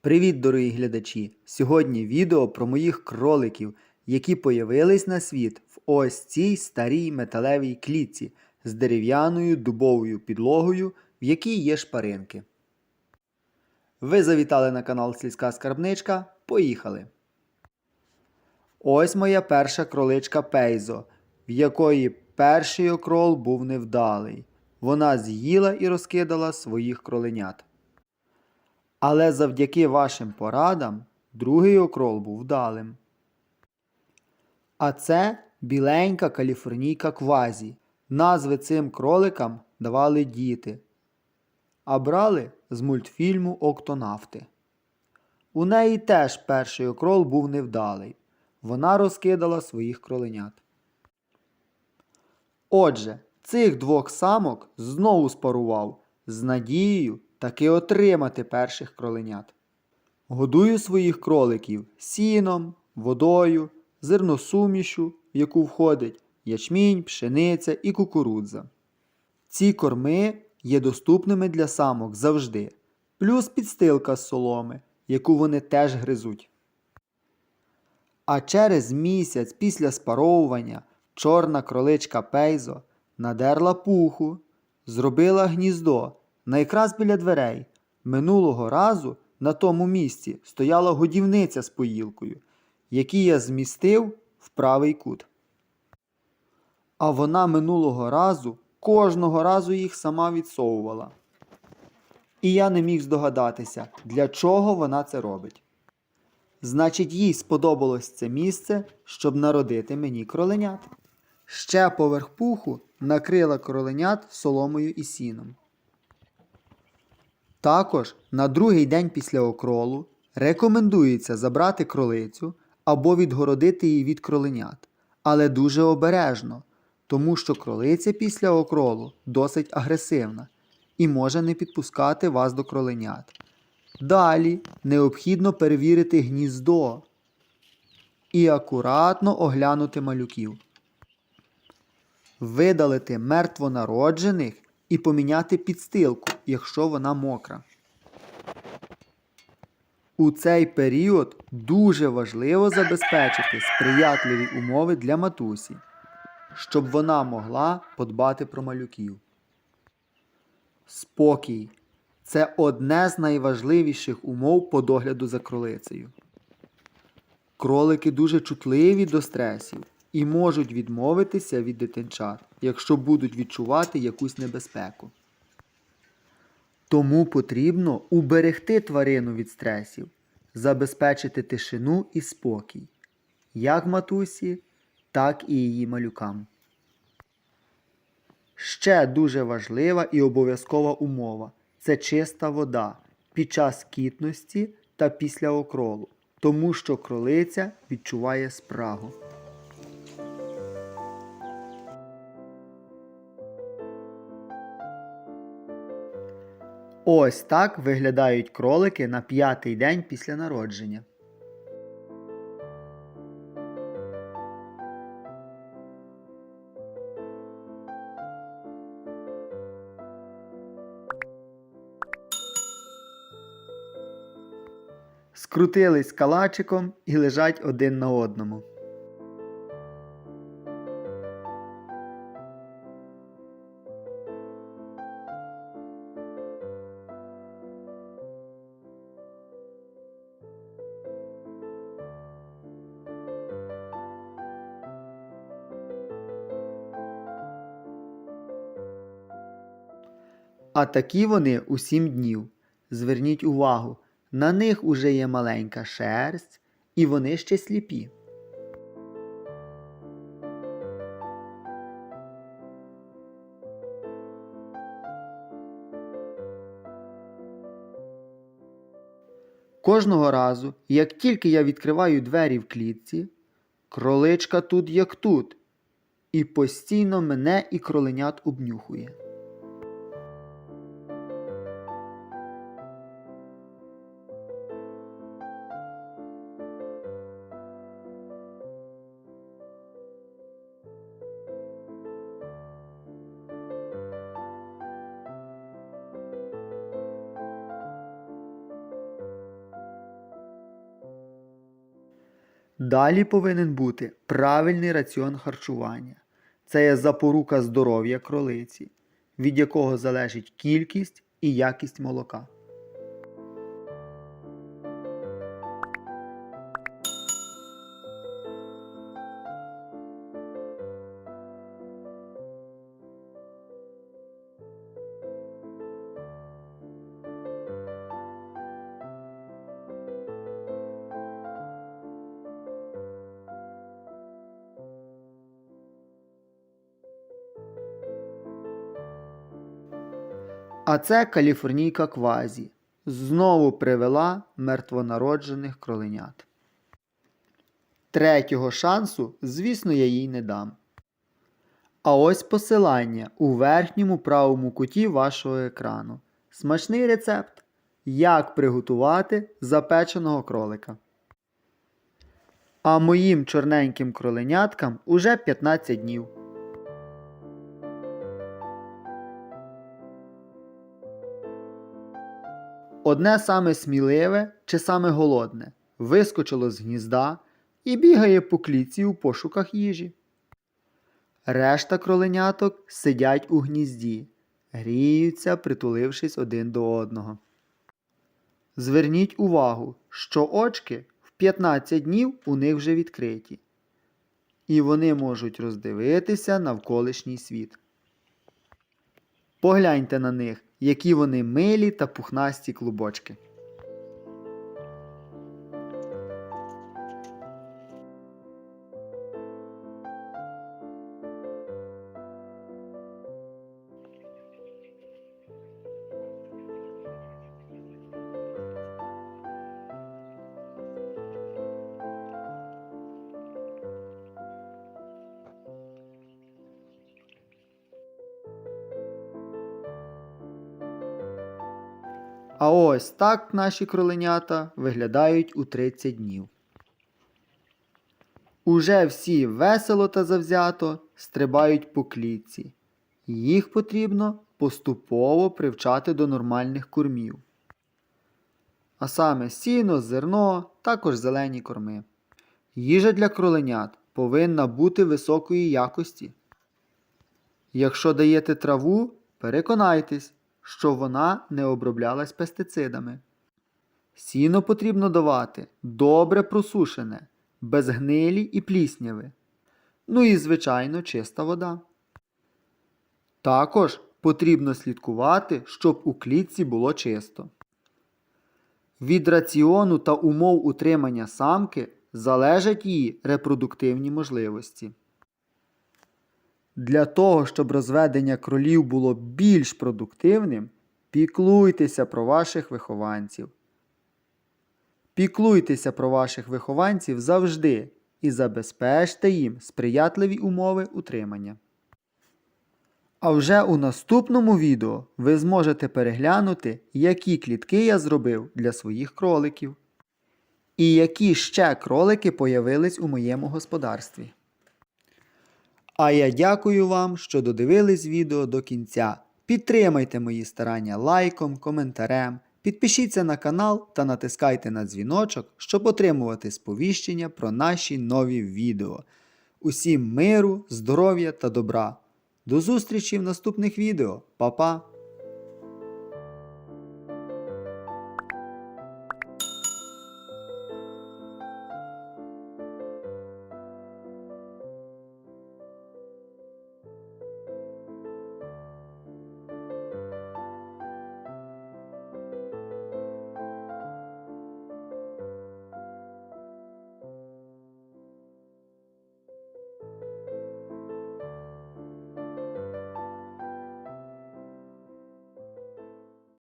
Привіт, дорогі глядачі! Сьогодні відео про моїх кроликів, які появились на світ в ось цій старій металевій клітці з дерев'яною дубовою підлогою, в якій є шпаринки. Ви завітали на канал Сільська Скарбничка. Поїхали! Ось моя перша кроличка Пейзо, в якої перший окрол був невдалий. Вона з'їла і розкидала своїх кроленят. Але завдяки вашим порадам другий окрол був вдалим. А це біленька каліфорнійка квазі. Назви цим кроликам давали діти, а брали з мультфільму Октонавти. У неї теж перший окрол був невдалий. Вона розкидала своїх кроленят. Отже, цих двох самок знову спарував з надією таки отримати перших кроленят. Годую своїх кроликів сіном, водою, зерносумішу, в яку входить ячмінь, пшениця і кукурудза. Ці корми є доступними для самок завжди, плюс підстилка з соломи, яку вони теж гризуть. А через місяць після спаровування чорна кроличка Пейзо надерла пуху, зробила гніздо на якраз біля дверей. Минулого разу на тому місці стояла годівниця з поїлкою, які я змістив в правий кут. А вона минулого разу кожного разу їх сама відсовувала. І я не міг здогадатися, для чого вона це робить. Значить, їй сподобалось це місце, щоб народити мені кроленят. Ще поверх пуху накрила кроленят соломою і сіном. Також на другий день після окролу рекомендується забрати кролицю або відгородити її від кроленят, але дуже обережно, тому що кролиця після окролу досить агресивна і може не підпускати вас до кроленят. Далі необхідно перевірити гніздо і акуратно оглянути малюків, видалити мертвонароджених і поміняти підстилку, якщо вона мокра. У цей період дуже важливо забезпечити сприятливі умови для матусі, щоб вона могла подбати про малюків. Спокій це одне з найважливіших умов по догляду за кролицею. Кролики дуже чутливі до стресів і можуть відмовитися від дитинчат, якщо будуть відчувати якусь небезпеку. Тому потрібно уберегти тварину від стресів, забезпечити тишину і спокій, як матусі, так і її малюкам. Ще дуже важлива і обов'язкова умова це чиста вода під час кітності та після окролу, тому що кролиця відчуває спрагу. Ось так виглядають кролики на п'ятий день після народження. Скрутились калачиком і лежать один на одному. А такі вони у сім днів. Зверніть увагу, на них уже є маленька шерсть, і вони ще сліпі. Кожного разу, як тільки я відкриваю двері в клітці, кроличка тут як тут, і постійно мене і кроленят обнюхує. Далі повинен бути правильний раціон харчування. Це є запорука здоров'я кролиці, від якого залежить кількість і якість молока. А це каліфорнійка квазі. Знову привела мертвонароджених кроленят. Третього шансу, звісно, я їй не дам. А ось посилання у верхньому правому куті вашого екрану. Смачний рецепт. Як приготувати запеченого кролика. А моїм чорненьким кроленяткам уже 15 днів. Одне саме сміливе чи саме голодне вискочило з гнізда і бігає по клітці у пошуках їжі. Решта кроленяток сидять у гнізді, гріються, притулившись один до одного. Зверніть увагу, що очки в 15 днів у них вже відкриті, і вони можуть роздивитися навколишній світ. Погляньте на них, які вони милі та пухнасті клубочки. А ось так наші кроленята виглядають у 30 днів. Уже всі весело та завзято стрибають по клітці. Їх потрібно поступово привчати до нормальних кормів. А саме сіно, зерно, також зелені корми. Їжа для кроленят повинна бути високої якості. Якщо даєте траву, переконайтесь, що вона не оброблялась пестицидами. Сіно потрібно давати добре просушене, без гнилі і плісняви. Ну і, звичайно, чиста вода. Також потрібно слідкувати, щоб у клітці було чисто. Від раціону та умов утримання самки залежать її репродуктивні можливості. Для того, щоб розведення кролів було більш продуктивним, піклуйтеся про ваших вихованців. Піклуйтеся про ваших вихованців завжди і забезпечте їм сприятливі умови утримання. А вже у наступному відео ви зможете переглянути, які клітки я зробив для своїх кроликів. І які ще кролики появились у моєму господарстві. А я дякую вам, що додивились відео до кінця. Підтримайте мої старання лайком, коментарем, підпишіться на канал та натискайте на дзвіночок, щоб отримувати сповіщення про наші нові відео. Усім миру, здоров'я та добра. До зустрічі в наступних відео. Па-па!